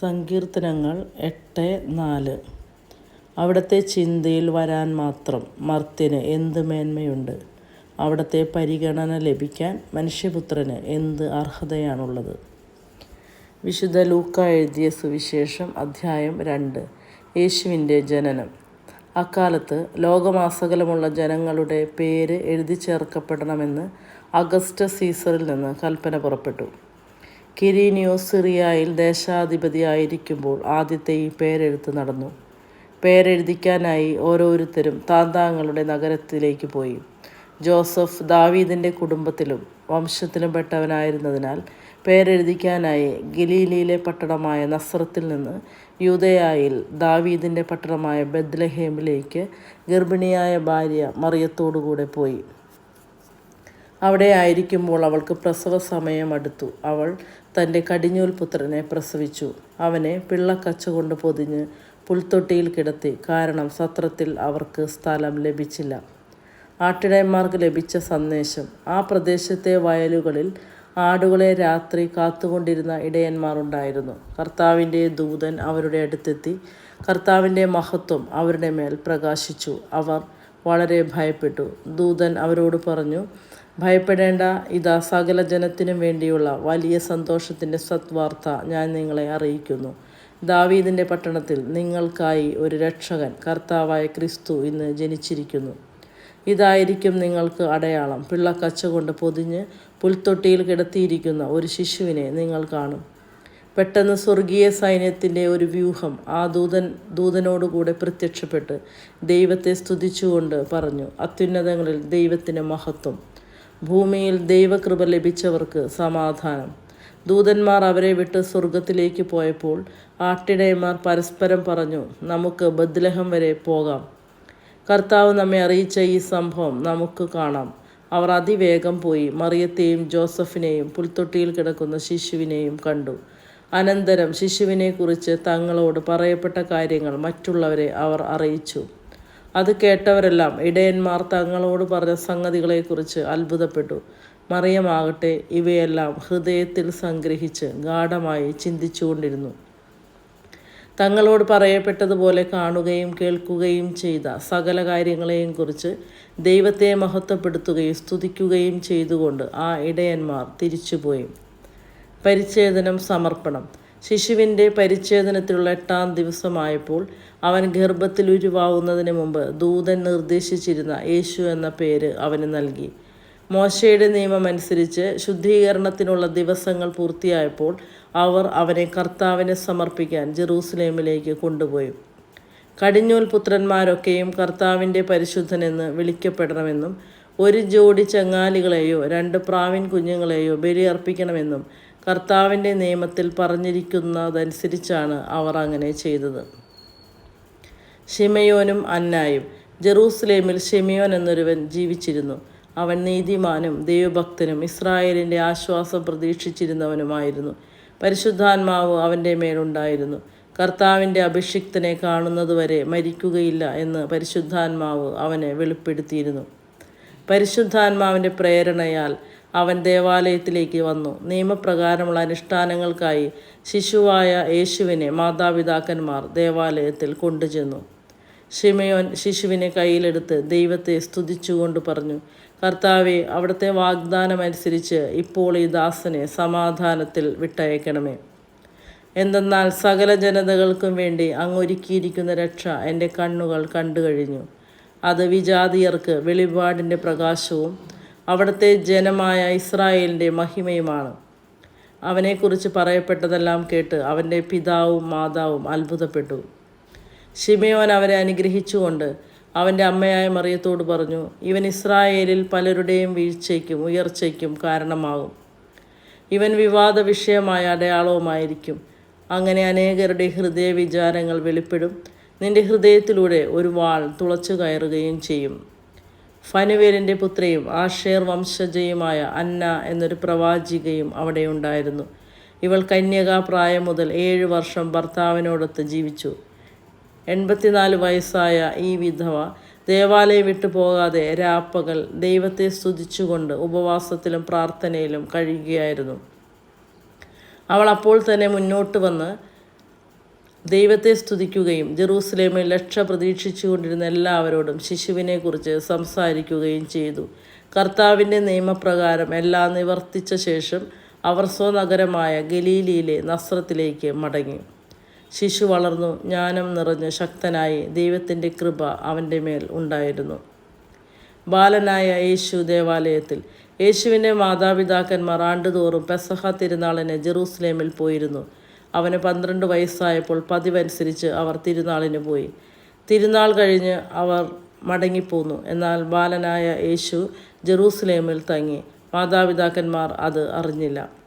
സങ്കീർത്തനങ്ങൾ എട്ട് നാല്. അവിടുത്തെ ചിന്തയിൽ വരാൻ മാത്രം മർത്തിന് എന്ത് മേന്മയുണ്ട്? അവിടുത്തെ പരിഗണന ലഭിക്കാൻ മനുഷ്യപുത്രന് എന്ത് അർഹതയാണുള്ളത്? വിശുദ്ധ ലൂക്ക എഴുതിയ സുവിശേഷം അധ്യായം രണ്ട്. യേശുവിന്റെ ജനനം. അക്കാലത്ത് ലോകമാസകലമുള്ള ജനങ്ങളുടെ പേര് എഴുതി ചേർക്കപ്പെടണമെന്ന് അഗസ്റ്റ സീസറിൽ നിന്ന് കൽപ്പന പുറപ്പെട്ടു. കിരീനിയോസ് സിറിയയിൽ ദേശാധിപതിയായിരിക്കുമ്പോൾ ആദ്യത്തെ ഈ പേരെഴുത്ത് നടന്നു. പേരെഴുതിക്കാനായി ഓരോരുത്തരും താന്താങ്ങളുടെ നഗരത്തിലേക്ക് പോയി. ജോസഫ് ദാവീദിന്റെ കുടുംബത്തിലും വംശത്തിലും പെട്ടവനായിരുന്നതിനാൽ പേരെഴുതിക്കാനായി ഗലീലിയിലെ പട്ടണമായ നസ്രത്തിൽ നിന്ന് യൂതയായിൽ ദാവീദിന്റെ പട്ടണമായ ബദ്ലഹേമിലേക്ക് ഗർഭിണിയായ ഭാര്യ മറിയത്തോടുകൂടെ പോയി. അവിടെ ആയിരിക്കുമ്പോൾ അവൾക്ക് പ്രസവ സമയം അടുത്തു. അവൾ തന്റെ കടിഞ്ഞൂൽ പുത്രനെ പ്രസവിച്ചു. അവനെ പിള്ളക്കച്ച കൊണ്ട് പൊതിഞ്ഞ് പുൽത്തൊട്ടിയിൽ കിടത്തി. കാരണം സത്രത്തിൽ അവർക്ക് സ്ഥലം ലഭിച്ചില്ല. ആട്ടിടയന്മാർക്ക് ലഭിച്ച സന്ദേശം. ആ പ്രദേശത്തെ വയലുകളിൽ ആടുകളെ രാത്രി കാത്തുകൊണ്ടിരുന്ന ഇടയന്മാരുണ്ടായിരുന്നു കർത്താവിന്റെ ദൂതൻ അവരുടെ അടുത്തെത്തി കർത്താവിന്റെ മഹത്വം അവരുടെ മേൽ പ്രകാശിച്ചു. അവർ വളരെ ഭയപ്പെട്ടു. ദൂതൻ അവരോട് പറഞ്ഞു ഭയപ്പെടേണ്ട. ഇതാ സകല ജനത്തിനും വേണ്ടിയുള്ള വലിയ സന്തോഷത്തിന്റെ സത്വാർത്ത ഞാൻ നിങ്ങളെ അറിയിക്കുന്നു. ദാവീദിന്റെ പട്ടണത്തിൽ നിങ്ങൾക്കായി ഒരു രക്ഷകൻ കർത്താവായ ക്രിസ്തു ഇന്ന് ജനിച്ചിരിക്കുന്നു. ഇതായിരിക്കും നിങ്ങൾക്ക് അടയാളം. പിള്ളക്കച്ച കൊണ്ട് പൊതിഞ്ഞ് പുൽത്തൊട്ടിയിൽ കിടത്തിയിരിക്കുന്ന ഒരു ശിശുവിനെ നിങ്ങൾ കാണും. പെട്ടെന്ന് സ്വർഗീയ സൈന്യത്തിന്റെ ഒരു വ്യൂഹം ആ ദൂതൻ ദൂതനോടുകൂടെ പ്രത്യക്ഷപ്പെട്ട് ദൈവത്തെ സ്തുതിച്ചുകൊണ്ട് പറഞ്ഞു അത്യുന്നതങ്ങളിൽ ദൈവത്തിന് മഹത്വം. ഭൂമിയിൽ ദൈവകൃപ ലഭിച്ചവർക്ക് സമാധാനം. ദൂതന്മാർ അവരെ വിട്ട് സ്വർഗത്തിലേക്ക് പോയപ്പോൾ ആട്ടിടയന്മാർ പരസ്പരം പറഞ്ഞു നമുക്ക് ബദ്ലഹം വരെ പോകാം. കർത്താവ് നമ്മെ അറിയിച്ച ഈ സംഭവം നമുക്ക് കാണാം. അവർ അതിവേഗം പോയി മറിയത്തെയും ജോസഫിനെയും പുൽത്തൊട്ടിയിൽ കിടക്കുന്ന ശിശുവിനെയും കണ്ടു. അനന്തരം ശിശുവിനെക്കുറിച്ച് തങ്ങളോട് പറയപ്പെട്ട കാര്യങ്ങൾ മറ്റുള്ളവരെ അവർ അറിയിച്ചു. അത് കേട്ടവരെല്ലാം ഇടയന്മാർ തങ്ങളോട് പറഞ്ഞ സംഗതികളെക്കുറിച്ച് അത്ഭുതപ്പെട്ടു. മറിയമാകട്ടെ ഇവയെല്ലാം ഹൃദയത്തിൽ സംഗ്രഹിച്ച് ഗാഠമായി ചിന്തിച്ചുകൊണ്ടിരുന്നു. തങ്ങളോട് പറയപ്പെട്ടതുപോലെ കാണുകയും കേൾക്കുകയും ചെയ്ത സകല കാര്യങ്ങളെയും കുറിച്ച് ദൈവത്തെ മഹത്വപ്പെടുത്തുകയും സ്തുതിക്കുകയും ചെയ്തുകൊണ്ട് ആ ഇടയന്മാർ തിരിച്ചുപോയി. പരിച്ഛേദനം സമർപ്പണം. ശിശുവിന്റെ പരിച്ഛേദനത്തിലുള്ള എട്ടാം ദിവസമായപ്പോൾ അവൻ ഗർഭത്തിൽ ഉരുവാവുന്നതിന് മുമ്പ് ദൂതൻ നിർദ്ദേശിച്ചിരുന്ന യേശു എന്ന പേര് അവന് നൽകി. മോശയുടെ നിയമമനുസരിച്ച് ശുദ്ധീകരണത്തിനുള്ള ദിവസങ്ങൾ പൂർത്തിയായപ്പോൾ അവർ അവനെ കർത്താവിനെ സമർപ്പിക്കാൻ ജെറൂസലേമിലേക്ക് കൊണ്ടുപോയി. കടിഞ്ഞൂൽ പുത്രന്മാരൊക്കെയും കർത്താവിന്റെ പരിശുദ്ധനെന്ന് വിളിക്കപ്പെടണമെന്നും ഒരു ജോഡി ചങ്ങാലികളെയോ രണ്ട് പ്രാവിൻ കുഞ്ഞുങ്ങളെയോ ബലിയർപ്പിക്കണമെന്നും കർത്താവിന്റെ നിയമത്തിൽ പറഞ്ഞിരിക്കുന്നതനുസരിച്ചാണ് അവർ അങ്ങനെ ചെയ്തത്. ഷിമയോനും അന്നായും. ജെറൂസലേമിൽ ഷിമയോൻ എന്നൊരുവൻ ജീവിച്ചിരുന്നു. അവൻ നീതിമാനും ദൈവഭക്തനും ഇസ്രായേലിന്റെ ആശ്വാസം പ്രതീക്ഷിച്ചിരുന്നവനുമായിരുന്നു. പരിശുദ്ധാത്മാവ് അവന്റെ മേലുണ്ടായിരുന്നു. കർത്താവിന്റെ അഭിഷിക്തനെ കാണുന്നതുവരെ മരിക്കുകയില്ല എന്ന് പരിശുദ്ധാത്മാവ് അവനെ വെളിപ്പെടുത്തിയിരുന്നു. പരിശുദ്ധാത്മാവിന്റെ പ്രേരണയാൽ അവൻ ദേവാലയത്തിലേക്ക് വന്നു. നിയമപ്രകാരമുള്ള അനുഷ്ഠാനങ്ങൾക്കായി ശിശുവായ യേശുവിനെ മാതാപിതാക്കന്മാർ ദേവാലയത്തിൽ കൊണ്ടുചെന്നു. ഷിമയോൻ ശിശുവിനെ കയ്യിലെടുത്ത് ദൈവത്തെ സ്തുതിച്ചുകൊണ്ട് പറഞ്ഞു കർത്താവെ അവിടുത്തെ വാഗ്ദാനമനുസരിച്ച് ഇപ്പോൾ ഈ ദാസനെ സമാധാനത്തിൽ വിട്ടയക്കണമേ. എന്തെന്നാൽ സകല ജനതകൾക്കും വേണ്ടി അങ്ങൊരുക്കിയിരിക്കുന്ന രക്ഷ എന്റെ കണ്ണുകൾ കണ്ടു കഴിഞ്ഞു അത് വിജാതിയർക്ക് വെളിപാടിന്റെ പ്രകാശവും അവിടുത്തെ ജനമായ ഇസ്രായേലിന്റെ മഹിമയുമാണ്. അവനെക്കുറിച്ച് പറയപ്പെട്ടതെല്ലാം കേട്ട് അവന്റെ പിതാവും മാതാവും അത്ഭുതപ്പെട്ടു. ഷിമയോൻ അവരെ അനുഗ്രഹിച്ചുകൊണ്ട് അവന്റെ അമ്മയായ മറിയത്തോട് പറഞ്ഞു ഇവൻ ഇസ്രായേലിൽ പലരുടെയും വീഴ്ചയ്ക്കും ഉയർച്ചയ്ക്കും കാരണമാകും. ഇവൻ വിവാദ വിഷയമായ അടയാളവുമായിരിക്കും. അങ്ങനെ അനേകരുടെ ഹൃദയ വിചാരങ്ങൾ വെളിപ്പെടും. നിന്റെ ഹൃദയത്തിലൂടെ ഒരു വാൾ തുളച്ചു കയറുകയും ചെയ്യും. ഫനുവേലിന്റെ പുത്രിയും ആഷേർ വംശജയുമായ അന്ന എന്നൊരു പ്രവാചികയും അവിടെ ഉണ്ടായിരുന്നു. ഇവൾ കന്യകാപ്രായം മുതൽ ഏഴ് വർഷം ഭർത്താവിനോടൊത്ത് ജീവിച്ചു. എൺപത്തിനാല് വയസ്സായ ഈ വിധവ ദേവാലയം വിട്ടു പോകാതെ രാപ്പകൽ ദൈവത്തെ സ്തുതിച്ചുകൊണ്ട് ഉപവാസത്തിലും പ്രാർത്ഥനയിലും കഴിയുകയായിരുന്നു. അവൾ അപ്പോൾ തന്നെ മുന്നോട്ട് വന്ന് ദൈവത്തെ സ്തുതിക്കുകയും ജെറൂസലേമിൽ രക്ഷ പ്രതീക്ഷിച്ചുകൊണ്ടിരുന്ന എല്ലാവരോടും ശിശുവിനെക്കുറിച്ച് സംസാരിക്കുകയും ചെയ്തു. കർത്താവിന്റെ നിയമപ്രകാരം എല്ലാം നിവർത്തിച്ച ശേഷം അവർ സ്വനഗരമായ ഗലീലിയിലെ നസ്രത്തിലേക്ക് മടങ്ങി. ശിശു വളർന്നു ജ്ഞാനം നിറഞ്ഞ് ശക്തനായി ദൈവത്തിന്റെ കൃപ അവന്റെ മേൽ ഉണ്ടായിരുന്നു. ബാലനായ യേശു ദേവാലയത്തിൽ യേശുവിന്റെ മാതാപിതാക്കന്മാർ ആണ്ടുതോറും പെസഹ തിരുനാളിന് ജെറൂസലേമിൽ പോയിരുന്നു. അവന് പന്ത്രണ്ട് വയസ്സായപ്പോൾ പതിവനുസരിച്ച് അവർ തിരുനാളിന് പോയി. തിരുനാൾ കഴിഞ്ഞ് അവർ മടങ്ങിപ്പോന്നു. എന്നാൽ ബാലനായ യേശു ജെറൂസലേമിൽ തങ്ങി. മാതാപിതാക്കന്മാർ അത് അറിഞ്ഞില്ല.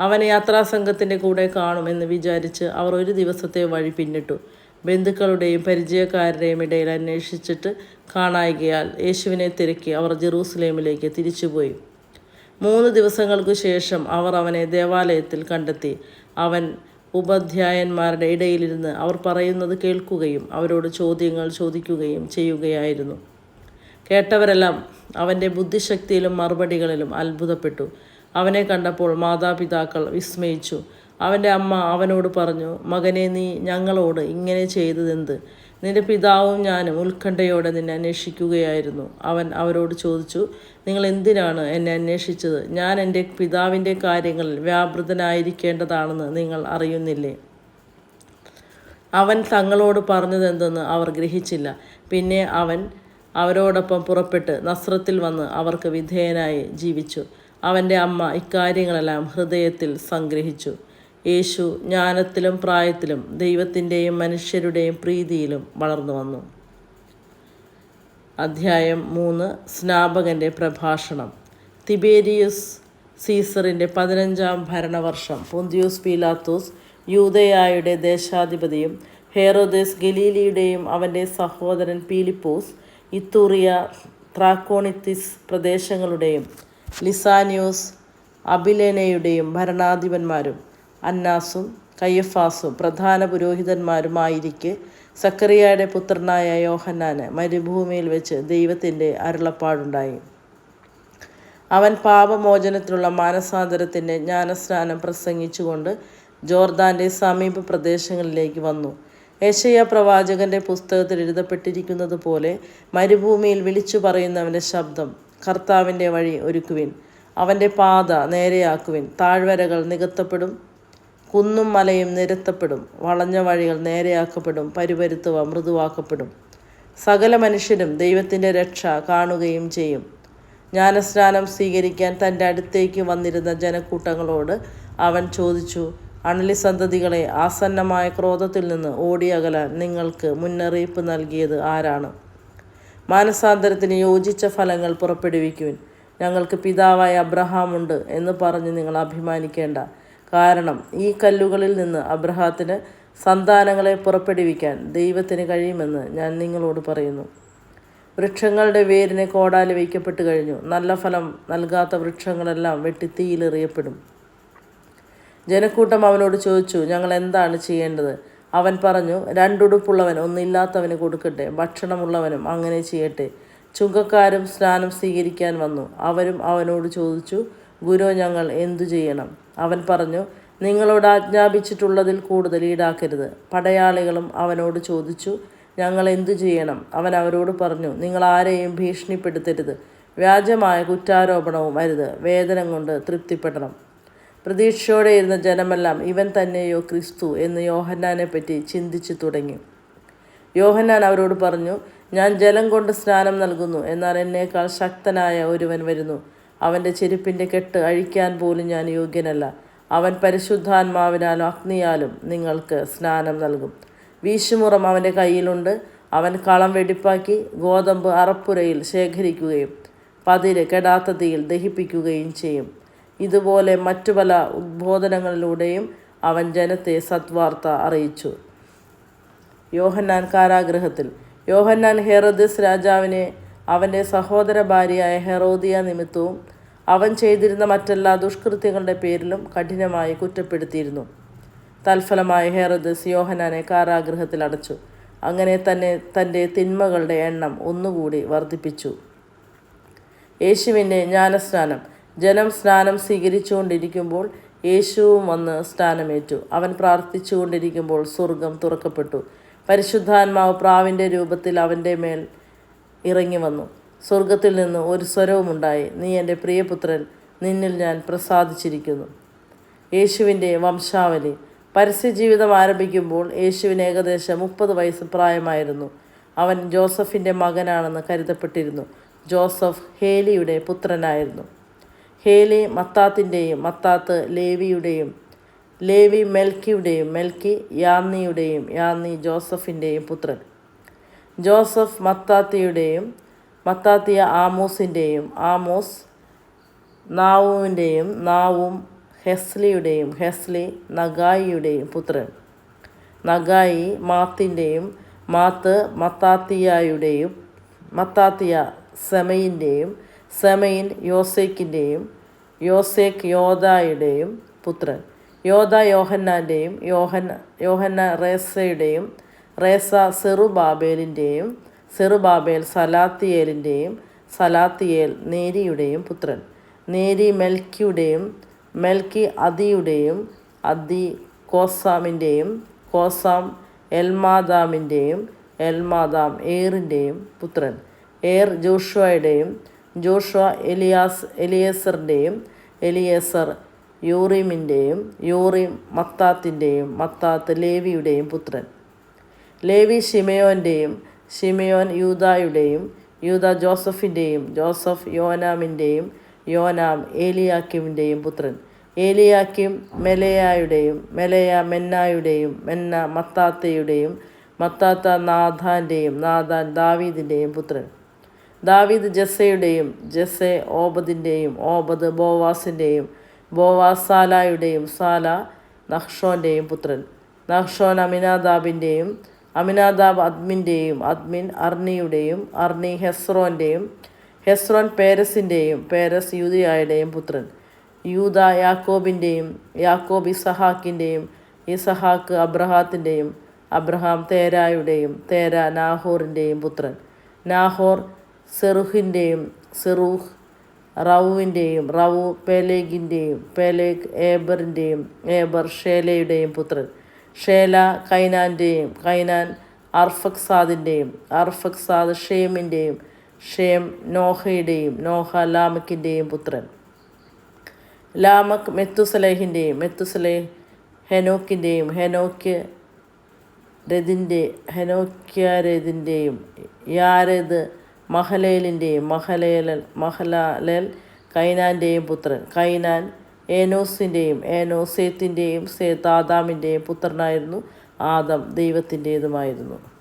അവൻ യാത്രാസംഘത്തിന്റെ കൂടെ കാണുമെന്ന് വിചാരിച്ച് അവർ ഒരു ദിവസത്തെ വഴി പിന്നിട്ടു. ബന്ധുക്കളുടെയും പരിചയക്കാരുടെയും ഇടയിൽ അന്വേഷിച്ചിട്ട് കാണായികയാൽ യേശുവിനെ തിരക്കി അവർ ജെറൂസലേമിലേക്ക് തിരിച്ചുപോയി. മൂന്ന് ദിവസങ്ങൾക്ക് ശേഷം അവർ അവനെ ദേവാലയത്തിൽ കണ്ടെത്തി. അവൻ ഉപാധ്യായന്മാരുടെ ഇടയിലിരുന്ന് അവർ പറയുന്നത് കേൾക്കുകയും അവരോട് ചോദ്യങ്ങൾ ചോദിക്കുകയും ചെയ്യുകയായിരുന്നു. കേട്ടവരെല്ലാം അവന്റെ ബുദ്ധിശക്തിയിലും മറുപടികളിലും അത്ഭുതപ്പെട്ടു. അവനെ കണ്ടപ്പോൾ മാതാപിതാക്കൾ വിസ്മയിച്ചു. അവന്റെ അമ്മ അവനോട് പറഞ്ഞു മകനെ നീ ഞങ്ങളോട് ഇങ്ങനെ ചെയ്തതെന്ത്? നിന്റെ പിതാവും ഞാനും ഉത്കണ്ഠയോടെ നിന്നെ അന്വേഷിക്കുകയായിരുന്നു. അവൻ അവരോട് ചോദിച്ചു നിങ്ങൾ എന്തിനാണ് എന്നെ അന്വേഷിച്ചത്? ഞാൻ എന്റെ പിതാവിന്റെ കാര്യങ്ങളിൽ വ്യാപൃതനായിരിക്കേണ്ടതാണെന്ന് നിങ്ങൾ അറിയുന്നില്ലേ? അവൻ തങ്ങളോട് പറഞ്ഞതെന്തെന്ന് അവർ ഗ്രഹിച്ചില്ല. പിന്നെ അവൻ അവരോടൊപ്പം പുറപ്പെട്ട് നസ്രത്തിൽ വന്ന് അവർക്ക് വിധേയനായി ജീവിച്ചു. അവന്റെ അമ്മ ഇക്കാര്യങ്ങളെല്ലാം ഹൃദയത്തിൽ സംഗ്രഹിച്ചു. യേശു ജ്ഞാനത്തിലും പ്രായത്തിലും ദൈവത്തിന്റെയും മനുഷ്യരുടെയും പ്രീതിയിലും വളർന്നു വന്നു. അധ്യായം മൂന്ന്. സ്നാപകന്റെ പ്രഭാഷണം. തിബേരിയസ് സീസറിന്റെ പതിനഞ്ചാം ഭരണവർഷം. പൊന്തിയൂസ് പീലാത്തോസ് യൂതയായുടെ ദേശാധിപതിയും ഹേറോദേസ് ഗലീലിയുടെയും അവന്റെ സഹോദരൻ പീലിപ്പോസ് ഇത്തൂറിയ ത്രാക്കോണിത്തിസ് പ്രദേശങ്ങളുടെയും ലിസാനിയോസ് അബിലേനയുടെയും ഭരണാധിപന്മാരും അന്നാസും കയ്യഫാസും പ്രധാന പുരോഹിതന്മാരുമായിരിക്കെ സക്കറിയയുടെ പുത്രനായ യോഹന്നാന് മരുഭൂമിയിൽ വെച്ച് ദൈവത്തിന്റെ അരുളപ്പാടുണ്ടായി. അവൻ പാപമോചനത്തിനുള്ള മാനസാന്തരത്തിന്റെ ജ്ഞാനസ്നാനം പ്രസംഗിച്ചുകൊണ്ട് ജോർദാന്റെ സമീപ പ്രദേശങ്ങളിലേക്ക് വന്നു. യശയ പ്രവാചകന്റെ പുസ്തകത്തിൽ എഴുതപ്പെട്ടിരിക്കുന്നത് പോലെ മരുഭൂമിയിൽ വിളിച്ചു പറയുന്നവന്റെ ശബ്ദം കർത്താവിന്റെ വഴി ഒരുക്കുവിൻ. അവന്റെ പാത നേരെയാക്കുവിൻ. താഴ്വരകൾ നികത്തപ്പെടും. കുന്നും മലയും നിരത്തപ്പെടും. വളഞ്ഞ വഴികൾ നേരെയാക്കപ്പെടും. പരുപരുത്തുവ മൃദുവാക്കപ്പെടും. സകല മനുഷ്യരും ദൈവത്തിന്റെ രക്ഷ കാണുകയും ചെയ്യും. ജ്ഞാനസ്നാനം സ്വീകരിക്കാൻ തന്റെ അടുത്തേക്ക് വന്നിരുന്ന ജനക്കൂട്ടങ്ങളോട് അവൻ ചോദിച്ചു അണലി സന്തതികളെ ആസന്നമായ ക്രോധത്തിൽ നിന്ന് ഓടിയകലാൻ നിങ്ങൾക്ക് മുന്നറിയിപ്പ് നൽകിയത് ആരാണ്? മാനസാന്തരത്തിന് യോജിച്ച ഫലങ്ങൾ പുറപ്പെടുവിക്കുവിൻ. ഞങ്ങൾക്ക് പിതാവായ അബ്രഹാം ഉണ്ട് എന്ന് പറഞ്ഞ് നിങ്ങൾ അഭിമാനിക്കേണ്ട. കാരണം ഈ കല്ലുകളിൽ നിന്ന് അബ്രഹാത്തിന് സന്താനങ്ങളെ പുറപ്പെടുവിക്കാൻ ദൈവത്തിന് കഴിയുമെന്ന് ഞാൻ നിങ്ങളോട് പറയുന്നു. വൃക്ഷങ്ങളുടെ വേരിനെ കോടാലി വയ്ക്കപ്പെട്ട് കഴിഞ്ഞു. നല്ല ഫലം നൽകാത്ത വൃക്ഷങ്ങളെല്ലാം വെട്ടി തീയിലെറിയപ്പെടും ജനക്കൂട്ടം അവനോട് ചോദിച്ചു ഞങ്ങൾ എന്താണ് ചെയ്യേണ്ടത്? അവൻ പറഞ്ഞു രണ്ടുടുപ്പുള്ളവൻ ഒന്നില്ലാത്തവന് കൊടുക്കട്ടെ ഭക്ഷണമുള്ളവനും അങ്ങനെ ചെയ്യട്ടെ. ചുങ്കക്കാരും സ്നാനം സ്വീകരിക്കാൻ വന്നു. അവരും അവനോട് ചോദിച്ചു ഗുരു ഞങ്ങൾ എന്തു ചെയ്യണം? അവൻ പറഞ്ഞു നിങ്ങളോട് ആജ്ഞാപിച്ചിട്ടുള്ളതിൽ കൂടുതൽ ഈടാക്കരുത്. പടയാളികളും അവനോട് ചോദിച്ചു ഞങ്ങൾ എന്തു ചെയ്യണം? അവൻ അവരോട് പറഞ്ഞു നിങ്ങൾ ആരെയും ഭീഷണിപ്പെടുത്തരുത്. വ്യാജമായ കുറ്റാരോപണവും അരുത്. വേതനം കൊണ്ട് തൃപ്തിപ്പെടണം. പ്രതീക്ഷയോടെ ഇരുന്ന ജനമെല്ലാം ഇവൻ തന്നെയോ ക്രിസ്തു എന്ന് യോഹന്നാനെ പറ്റി ചിന്തിച്ചു തുടങ്ങി. യോഹന്നാൻ അവരോട് പറഞ്ഞു ഞാൻ ജലം കൊണ്ട് സ്നാനം നൽകുന്നു എന്നാൽ എന്നേക്കാൾ ശക്തനായ ഒരുവൻ വരുന്നു. അവന്റെ ചെരുപ്പിന്റെ കെട്ട് അഴിക്കാൻ പോലും ഞാൻ യോഗ്യനല്ല. അവൻ പരിശുദ്ധാത്മാവിനാലും അഗ്നിയാലും നിങ്ങൾക്ക് സ്നാനം നൽകും. വീശുമുറം അവന്റെ കയ്യിലുണ്ട്. അവൻ കളം വെടിപ്പാക്കി ഗോതമ്പ് അറപ്പുരയിൽ ശേഖരിക്കുകയും പതിര് കെടാത്ത തീയിൽ ദഹിപ്പിക്കുകയും ചെയ്യും. ഇതുപോലെ മറ്റു പല ഉദ്ബോധനങ്ങളിലൂടെയും അവൻ ജനത്തെ സത്വാർത്ത അറിയിച്ചു. യോഹന്നാൻ കാരാഗ്രഹത്തിൽ യോഹന്നാൻ ഹെറോദിസ് രാജാവിനെ അവന്റെ സഹോദര ഭാര്യയായ ഹെറോദിയ നിമിത്തവും അവൻ ചെയ്തിരുന്ന മറ്റെല്ലാ ദുഷ്കൃത്യങ്ങളുടെ പേരിലും കഠിനമായി കുറ്റപ്പെടുത്തിയിരുന്നു. തൽഫലമായി ഹെറോദിസ് യോഹന്നാനെ കാരാഗ്രഹത്തിൽ അടച്ചു. അങ്ങനെ തന്നെ തന്റെ തിന്മകളുടെ എണ്ണം ഒന്നുകൂടി വർദ്ധിപ്പിച്ചു. യേശുവിന്റെ ജ്ഞാനസ്നാനം ജനം സ്നാനം സ്വീകരിച്ചുകൊണ്ടിരിക്കുമ്പോൾ യേശുവും വന്ന് സ്നാനമേറ്റു. അവൻ പ്രാർത്ഥിച്ചുകൊണ്ടിരിക്കുമ്പോൾ സ്വർഗം തുറക്കപ്പെട്ടു. പരിശുദ്ധാത്മാവ് പ്രാവിന്റെ രൂപത്തിൽ അവന്റെ മേൽ ഇറങ്ങി വന്നു. സ്വർഗത്തിൽ നിന്ന് ഒരു സ്വരവുമുണ്ടായി. നീ എന്റെ പ്രിയപുത്രൻ നിന്നിൽ ഞാൻ പ്രസാദിച്ചിരിക്കുന്നു. യേശുവിന്റെ വംശാവലി. പരസ്യജീവിതം ആരംഭിക്കുമ്പോൾ യേശുവിന് ഏകദേശം മുപ്പത് വയസ്സ് പ്രായമായിരുന്നു. അവൻ ജോസഫിന്റെ മകനാണെന്ന് കരുതപ്പെട്ടിരുന്നു. ജോസഫ് ഹേലിയുടെ പുത്രനായിരുന്നു. ഹേലി മത്താത്തിന്റെയും മത്താത്ത് ലേവിയുടെയും ലേവി മെൽക്കിയുടെയും മെൽക്കി യാന്നിയുടെയും യാന്നി ജോസഫിന്റെയും പുത്രൻ. ജോസഫ് മത്താത്തിയുടെയും മത്താത്തിയ ആമോസിന്റെയും ആമോസ് നാവുവിന്റെയും നാവും ഹെസ്ലിയുടെയും ഹെസ്ലി നഗായിയുടെയും പുത്രൻ. നഗായി മാത്തിന്റെയും മാത്ത് മത്താത്തിയായുടെയും മത്താത്തിയ സെമയിന്റെയും സെമയിൻ യോസേക്കിന്റെയും യോസേക്ക് യോദായുടെയും പുത്രൻ. യോദ യോഹന്നാന്റെയും യോഹന്ന യോഹന്ന റേസയുടെയും റേസ സെറുബാബേലിന്റെയും സെറുബാബേൽ സലാത്തിയേലിന്റെയും സലാത്തിയേൽ നേരിയുടെയും പുത്രൻ. നേരി മെൽക്കിയുടെയും മെൽക്കി അതിയുടെയും അതി കോസാമിന്റെയും കോസാം എൽമാദാമിന്റെയും എൽമാദാം ഏറിന്റെയും പുത്രൻ. ഏർ ജോഷുവയുടെയും ജോഷുവ എലിയാസ് എലിയേസറിന്റെയും എലിയേസർ യൂറീമിന്റെയും യൂറീം മത്താത്തിന്റെയും മത്താത്ത് ലേവിയുടെയും പുത്രൻ. ലേവി ഷിമയോന്റെയും ഷിമയോൻ യൂതായുടെയും യൂത ജോസഫിന്റെയും ജോസഫ് യോനാമിന്റെയും യോനാം ഏലിയാക്കിമിന്റെയും പുത്രൻ. ഏലിയാക്കിം മെലയായുടെയും മെലയ മെന്നായുടെയും മെന്ന മത്താത്തയുടെയും മത്താത്ത നാഥാന്റെയും നാഥാൻ ദാവീദിന്റെയും പുത്രൻ. ദാവീദ് ജസ്സയുടെയും ജസ്സെ ഓബദിന്റെയും ഓബദ് ബോവാസിന്റെയും ബോവാസ് സാലായുടെയും സാല നഹ്ഷോന്റെയും പുത്രൻ. നഹ്ഷോൻ അമിനാദാബിന്റെയും അമിനാദാബ് അദ്മിന്റെയും അദ്മിൻ അർണിയുടെയും അർണി ഹെസ്രോന്റെയും ഹെസ്രോൻ പേരസിന്റെയും പേരസ് യൂതിയായുടെയും പുത്രൻ. യൂത യാക്കോബിന്റെയും യാക്കോബ് ഇസഹാക്കിന്റെയും ഇസഹാക്ക് അബ്രഹാത്തിന്റെയും അബ്രഹാം തേരായുടെയും തേര നാഹോറിന്റെയും പുത്രൻ. നാഹോർ സെറുഹിന്റെയും സെറൂഹ് റവുവിന്റെയും റവു പേലേഗിന്റെയും പേലേഗ് ഏബറിന്റെയും ഏബർ ഷേലയുടെയും പുത്രൻ. ഷേല കൈനാന്റെയും കൈനാൻ അർഫക്സാദിന്റെയും അർഫക്സാദ് ഷേമിന്റെയും ഷേം നോഹയുടെയും നോഹ ലാമക്കിന്റെയും പുത്രൻ. ലാമക് മെത്തുസലേഹിന്റെയും മെത്തുസലേഹ് ഹെനോക്കിന്റെയും ഹെനോക്ക് രതിന്റെ ഹെനോക്യാരതിന്റെയും യാരദ് മഹലേലിന്റെയും മഹലേലൽ മഹലാലേൽ കൈനാന്റെയും പുത്രൻ. കൈനാൻ ഏനോസിന്റെയും ഏനോസേത്തിന്റെയും സേത്ത് ആദാമിന്റെയും പുത്രനായിരുന്നു. ആദം ദൈവത്തിന്റേതുമായിരുന്നു